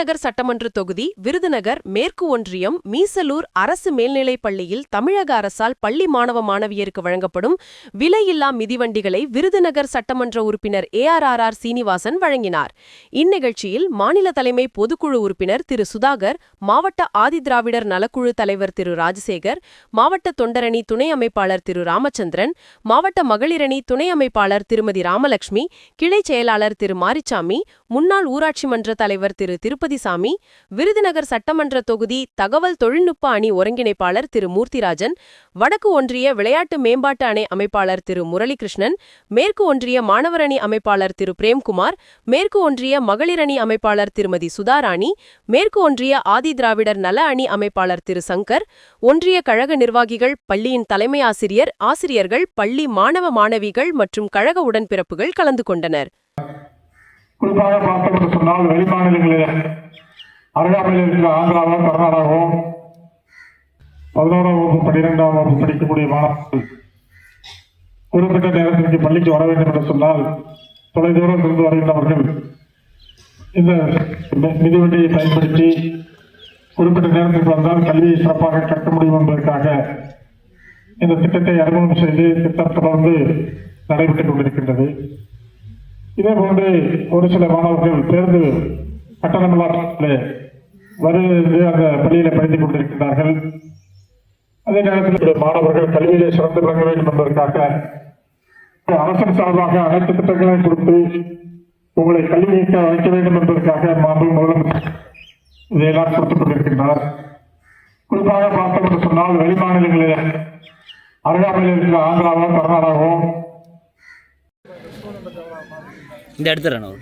விருதுநகர் சட்டமன்ற தொகுதி விருதுநகர் மேற்கு ஒன்றியம் மீசலூர் அரசு மேல்நிலைப் பள்ளியில் தமிழக அரசால் பள்ளி மாணவ மாணவியருக்கு வழங்கப்படும் விலையில்லா மிதிவண்டிகளை விருதுநகர் சட்டமன்ற உறுப்பினர் ஏஆர்ஆர்ஆர் சீனிவாசன் வழங்கினார். இந்நிகழ்ச்சியில் மாநில தலைமை பொதுக்குழு உறுப்பினர் திரு சுதாகர் மாவட்ட ஆதிதிராவிடர் நலக்குழு தலைவர் திரு ராஜசேகர் மாவட்ட தொண்டரணி துணை அமைப்பாளர் திரு ராமச்சந்திரன் மாவட்ட மகளிரணி துணை அமைப்பாளர் திருமதி ராமலட்சுமி கிளை செயலாளர் திரு மாரிச்சாமி முன்னாள் ஊராட்சி மன்ற தலைவர் திரு திருப்பதி கோமதிசாமி விருதுநகர் சட்டமன்ற தொகுதி தகவல் தொழில்நுட்ப அணி ஒருங்கிணைப்பாளர் திரு மூர்த்திராஜன் வடக்கு ஒன்றிய விளையாட்டு மேம்பாட்டு அணை அமைப்பாளர் திரு முரளிகிருஷ்ணன் மேற்கு ஒன்றிய மாணவர் அணி அமைப்பாளர் திரு பிரேம்குமார் மேற்கு ஒன்றிய மகளிர் அணி அமைப்பாளர் திருமதி சுதாராணி மேற்கு ஒன்றிய ஆதி திராவிடர் நல அணி அமைப்பாளர் திரு சங்கர் ஒன்றிய கழக நிர்வாகிகள் பள்ளியின் தலைமை ஆசிரியர் ஆசிரியர்கள் பள்ளி மாணவ மாணவிகள் மற்றும் கழக உடன்பிறப்புகள் கலந்து கொண்டனர். குறிப்பாக பார்த்தோம் என்று சொன்னால் வெளிமாநிலங்களில் அருகாமையில் இருக்கிற ஆந்திராவோ கர்நாடகாவோ பதினோராம் வகுப்பு பன்னிரெண்டாம் வகுப்பு படிக்கக்கூடிய மாணவர்கள் குறிப்பிட்ட நேரத்திற்கு பள்ளிக்கு வர வேண்டும் என்று சொன்னால் தொலைதூரம் இருந்து வருகின்றவர்கள் இந்த மிதிவண்டியை பயன்படுத்தி குறிப்பிட்ட நேரத்திற்கு வந்தால் கல்வியை சிறப்பாக கற்க முடியும் என்பதற்காக இந்த திட்டத்தை அறிமுகம் செய்து திட்டம் தொடர்ந்து நடைபெற்றுக் கொண்டிருக்கின்றது. இதே போன்று ஒரு சில மாணவர்கள் பேருந்து கட்டணமில்லாமல் வருகிறது அந்த பள்ளியில படித்துக் கொண்டிருக்கிறார்கள் அதே நேரத்தில் மாணவர்கள் கல்வியிலே சிறந்து விளங்க வேண்டும் என்பதற்காக அரசு சார்பாக அனைத்து திட்டங்களையும் கொடுத்து உங்களை கல்வி நீக்க வைக்க வேண்டும் என்பதற்காக மாண்பு முதலமைச்சர் இதையெல்லாம் கொடுத்துக் கொண்டிருக்கின்றார். குறிப்பாக பார்த்தோம் என்று சொன்னால் வெளிமாநிலங்களில் அருகாமையில் இருக்கிற ஆந்திராவோ கர்நாடகாவோ இந்த எடுத்துறேன் ஒரு